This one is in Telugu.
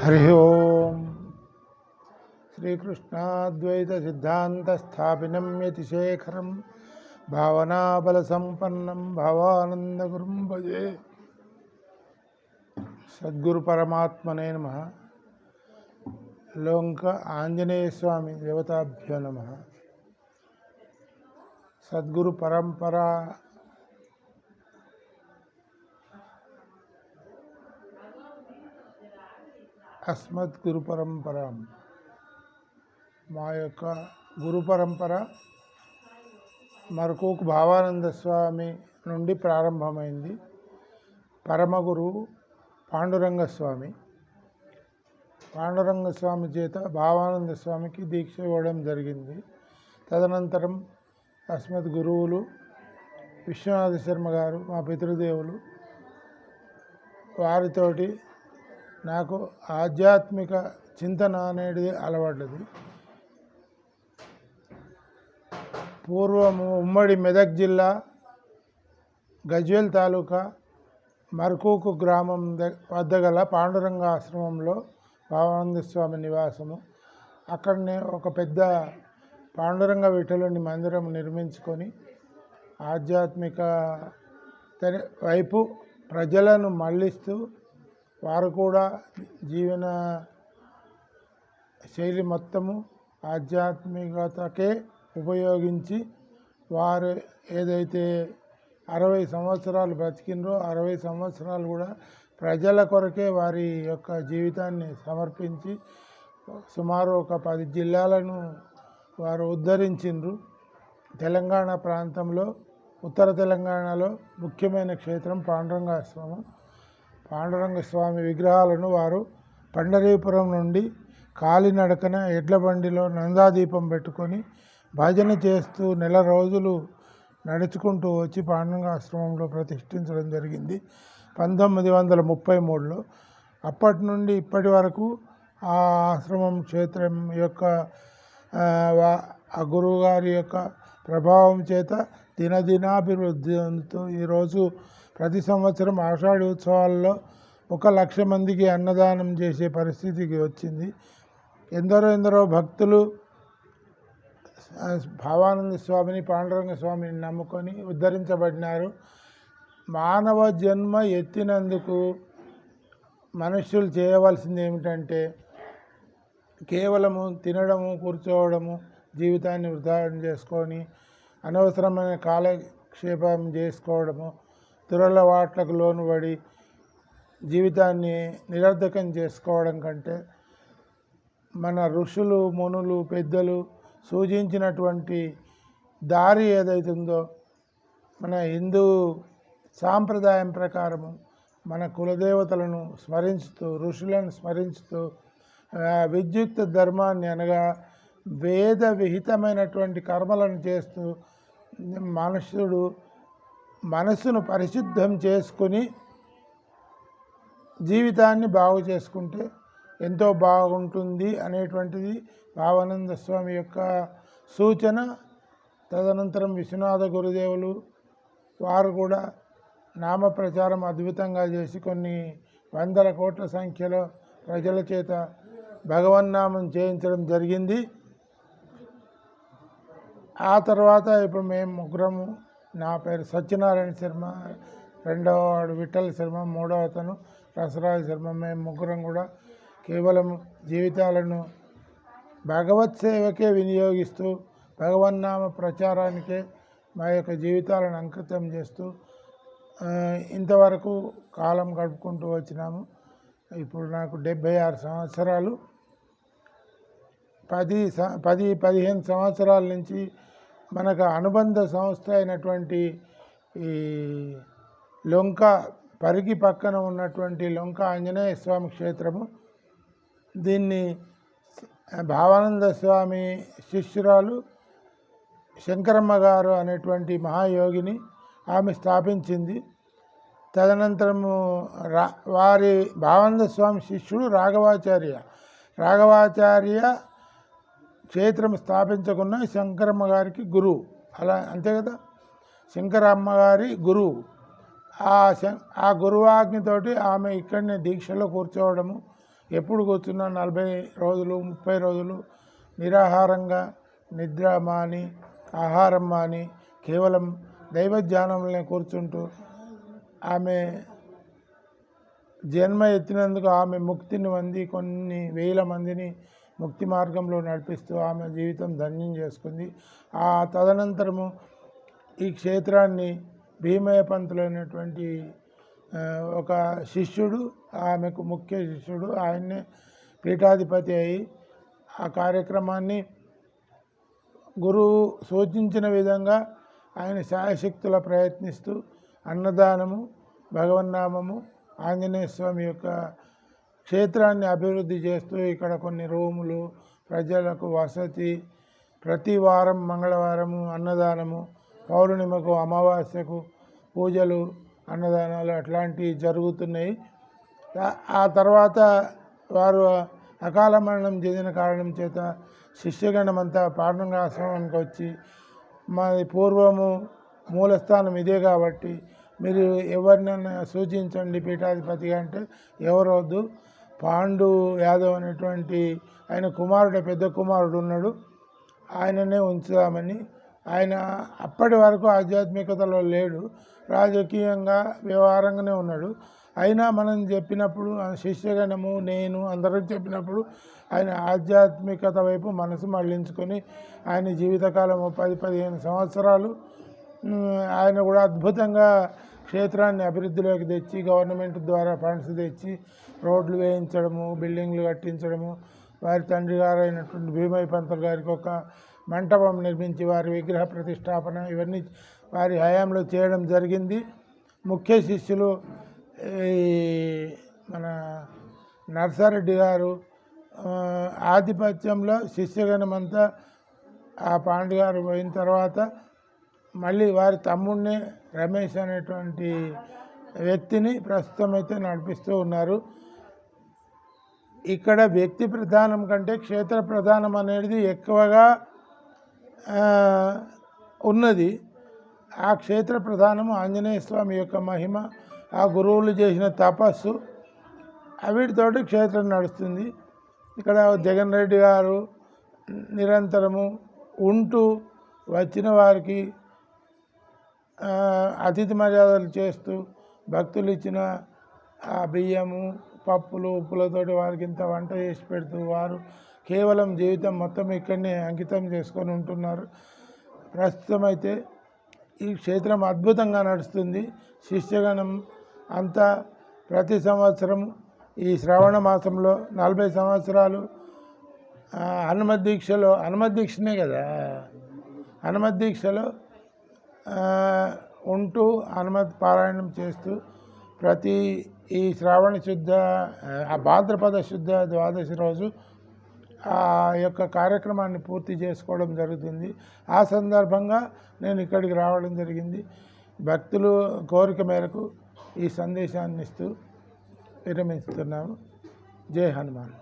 హరి ఓం శ్రీకృష్ణాద్వైత సిద్ధాంత స్థాపినం యతిశేఖరం భావనాబల సంపన్నం భావానందగురుం భజే సద్గురు పరమాత్మనే నమ లోంక ఆంజనేయ స్వామి దేవతాభ్యో నమ సద్గురు పరంపర అస్మత్ గురు పరంపర. మా యొక్క గురు పరంపర మరకోకు భావానంద స్వామి నుండి ప్రారంభమైంది. పరమగురు పాండురంగ స్వామి. పాండురంగ స్వామి చేత భావానంద స్వామికి దీక్ష ఇవ్వడం జరిగింది. తదనంతరం అస్మత్ గురువులు విశ్వనాథ శర్మ గారు మా పితృదేవులు వారితోటి నాకు ఆధ్యాత్మిక చింతన అనేది అలవాట్లేదు. పూర్వము ఉమ్మడి మెదక్ జిల్లా గజ్వేల్ తాలూకా మర్కూకు గ్రామం వద్ద గల పాండురంగ ఆశ్రమంలో భావానంద స్వామి నివాసము. అక్కడనే ఒక పెద్ద పాండురంగ విఠలుని మందిరం నిర్మించుకొని ఆధ్యాత్మిక వైపు ప్రజలను మళ్ళిస్తూ వారు కూడా జీవన శైలి మొత్తము ఆధ్యాత్మికతకే ఉపయోగించి వారు ఏదైతే అరవై సంవత్సరాలు బ్రతికినరో అరవై సంవత్సరాలు కూడా ప్రజల కొరకే వారి యొక్క జీవితాన్ని సమర్పించి సుమారు ఒక పది జిల్లాలను వారు ఉద్ధరించిండ్రు. తెలంగాణ ప్రాంతంలో ఉత్తర తెలంగాణలో ముఖ్యమైన క్షేత్రం పాండురంగాశ్రమం పాండురంగ స్వామి విగ్రహాలను వారు పండరీపురం నుండి కాలినడకన ఎడ్ల బండిలో నందాదీపం పెట్టుకొని భజన చేస్తూ నెల రోజులు నడుచుకుంటూ వచ్చి పాండురంగ ఆశ్రమంలో ప్రతిష్ఠించడం జరిగింది. పంతొమ్మిది వందల ముప్పై మూడులో అప్పటి నుండి ఇప్పటి వరకు ఆ ఆశ్రమం క్షేత్రం యొక్క ఆ, గురువుగారి యొక్క ప్రభావం చేత దినదినాభివృద్ధి అందుతూ ఈరోజు ప్రతి సంవత్సరం ఆషాఢి ఉత్సవాల్లో ఒక లక్ష మందికి అన్నదానం చేసే పరిస్థితికి వచ్చింది. ఎందరో ఎందరో భక్తులు భావానంద స్వామిని పాండురంగ స్వామిని నమ్ముకొని ఉద్ధరించబడినారు. మానవ జన్మ ఎత్తినందుకు మనుష్యులు చేయవలసింది ఏమిటంటే కేవలము తినడము కూర్చోవడము జీవితాన్ని వృధా చేసుకొని అనవసరమైన కాలక్షేపం చేసుకోవడము దురలవాట్లకు లోనుబడి జీవితాన్ని నిరర్ధకం చేసుకోవడం కంటే మన ఋషులు మునులు పెద్దలు సూచించినటువంటి దారి ఏదైతుందో మన హిందూ సాంప్రదాయం ప్రకారము మన కులదేవతలను స్మరించుతూ ఋషులను స్మరించుతూ విద్యుక్త ధర్మాన్ని అనగా వేద విహితమైనటువంటి కర్మలను చేస్తూ మనుషుడు మనస్సును పరిశుద్ధం చేసుకుని జీవితాన్ని బాగు చేసుకుంటే ఎంతో బాగుంటుంది అనేటువంటిది భావానంద స్వామి యొక్క సూచన. తదనంతరం విశ్వనాథ గురుదేవులు వారు కూడా నామ ప్రచారం అద్భుతంగా చేసి కొన్ని వందల కోట్ల సంఖ్యలో ప్రజల చేత భగవన్నామం చేయించడం జరిగింది. ఆ తర్వాత ఇప్పుడు మేము ముగ్గురము నా పేరు సత్యనారాయణ శర్మ రెండవ వాడు విఠల్ శర్మ మూడవ అతను రసరాజ శర్మ. మేము ముగ్గురం కూడా కేవలం జీవితాలను భగవత్ సేవకే వినియోగిస్తూ భగవన్నామ ప్రచారానికే మా యొక్క జీవితాలను అంకితం చేస్తూ ఇంతవరకు కాలం గడుపుకుంటూ వచ్చినాము. ఇప్పుడు నాకు డెబ్భై ఆరు సంవత్సరాలు. పది స- పది పదిహేను సంవత్సరాల నుంచి మనకు అనుబంధ సంస్థ అయినటువంటి ఈ లొంక పరిగి పక్కన ఉన్నటువంటి లొంక ఆంజనేయ స్వామి క్షేత్రము. దీన్ని భావానంద స్వామి శిష్యురాలు శంకరమ్మ గారు అనేటువంటి మహాయోగిని ఆమె స్థాపించింది. తదనంతరము రా వారి భావానంద స్వామి శిష్యుడు రాఘవాచార్య. రాఘవాచార్య క్షేత్రం స్థాపించకున్న శంకరమ్మ గారికి గురువు అలా అంతే కదా? శంకరమ్మ గారి గురువు ఆ ఆ గురువాజ్ఞతోటి ఆమె ఇక్కడనే దీక్షలో కూర్చోవడము. ఎప్పుడు కూర్చున్నా నలభై రోజులు ముప్పై రోజులు నిరాహారంగా నిద్ర మాని ఆహారం మాని కేవలం దైవ ధ్యానంలోనే కూర్చుంటూ ఆమె జన్మ ఎత్తినందుకు ఆమె ముక్తిని మంది కొన్ని వేల మందిని ముక్తి మార్గంలో నడిపిస్తూ ఆమె జీవితం ధన్యం చేసుకుంది. ఆ తదనంతరము ఈ క్షేత్రాన్ని భీమయ్య పంతులైనటువంటి ఒక శిష్యుడు ఆమెకు ముఖ్య శిష్యుడు ఆయన్నే పీఠాధిపతి అయి ఆ కార్యక్రమాన్ని గురువు సూచించిన విధంగా ఆయన శాయశక్తుల ప్రయత్నిస్తూ అన్నదానము భగవన్నామము ఆంజనేయ స్వామి యొక్క క్షేత్రాన్ని అభివృద్ధి చేస్తూ ఇక్కడ కొన్ని రూములు ప్రజలకు వసతి ప్రతి వారం మంగళవారము అన్నదానము పౌర్ణిమకు అమావాస్యకు పూజలు అన్నదానాలు అట్లాంటివి జరుగుతున్నాయి. ఆ- తర్వాత వారు అకాల మరణం చెందిన కారణం చేత శిష్యగణం అంతా పాండురంగ ఆశ్రమానికి వచ్చి మాది పూర్వము మూలస్థానం ఇదే కాబట్టి మీరు ఎవరినైనా సూచించండి పీఠాధిపతిగా అంటే ఎవరొద్దు పాండు యాదవ్ అనేటువంటి ఆయన కుమారుడు పెద్ద కుమారుడు ఉన్నాడు. ఆయననే ఉంచుదామని. ఆయన అప్పటి వరకు ఆధ్యాత్మికతలో లేడు. రాజకీయంగా వ్యవహారంగానే ఉన్నాడు. అయినా మనం చెప్పినప్పుడు శిష్యగణము నేను అందరూ చెప్పినప్పుడు ఆయన ఆధ్యాత్మికత వైపు మనసు మళ్ళించుకొని ఆయన జీవితకాలం పది పదిహేను సంవత్సరాలు ఆయన కూడా అద్భుతంగా క్షేత్రాన్ని అభివృద్ధిలోకి తెచ్చి గవర్నమెంట్ ద్వారా ఫండ్స్ తెచ్చి రోడ్లు వేయించడము బిల్డింగ్లు కట్టించడము వారి తండ్రి గారు అయినటువంటి భీమయ్య పంతులు గారికి ఒక మంటపం నిర్మించి వారి విగ్రహ ప్రతిష్టాపన ఇవన్నీ వారి హయాంలో చేయడం జరిగింది. ముఖ్య శిష్యులు ఈ మన నర్సారెడ్డి గారు ఆధిపత్యంలో శిష్యగణమంతా ఆ పాండు గారు పోయిన తర్వాత మళ్ళీ వారి తమ్ముడిని రమేష్ అనేటువంటి వ్యక్తిని ప్రస్తుతం అయితే నడిపిస్తూ ఉన్నారు. ఇక్కడ వ్యక్తి ప్రధానం కంటే క్షేత్ర ప్రధానం అనేది ఎక్కువగా ఉన్నది. ఆ క్షేత్ర ప్రధానము ఆంజనేయ స్వామి యొక్క మహిమ ఆ గురువులు చేసిన తపస్సు అవిటితోటి క్షేత్రం నడుస్తుంది. ఇక్కడ జగన్ రెడ్డి గారు నిరంతరము ఉంటూ వచ్చిన వారికి అతిథి మర్యాదలు చేస్తూ భక్తులు ఇచ్చిన ఆ బియ్యము పప్పులు ఉప్పులతోటి వారికి ఇంత వంట చేసి పెడుతూ వారు కేవలం జీవితం మొత్తం ఇక్కడనే అంకితం చేసుకొని ఉంటున్నారు. ప్రస్తుతం అయితే ఈ క్షేత్రం అద్భుతంగా నడుస్తుంది. శిష్యగణం అంతా ప్రతి సంవత్సరం ఈ శ్రావణ మాసంలో నలభై సంవత్సరాలు ఆ, హనుమత్ దీక్షలో దీక్షనే కదా హనుమత్ దీక్షలో ఉంటూ హనుమత్ పారాయణం చేస్తూ ప్రతి ఈ శ్రావణ శుద్ధ ఆ భాద్రపద శుద్ధ ద్వాదశి రోజు ఆ యొక్క కార్యక్రమాన్ని పూర్తి చేసుకోవడం జరుగుతుంది. ఆ సందర్భంగా నేను ఇక్కడికి రావడం జరిగింది. భక్తులు కోరిక మేరకు ఈ సందేశాన్ని ఇస్తూ విరమిస్తున్నాము జై హనుమాన్.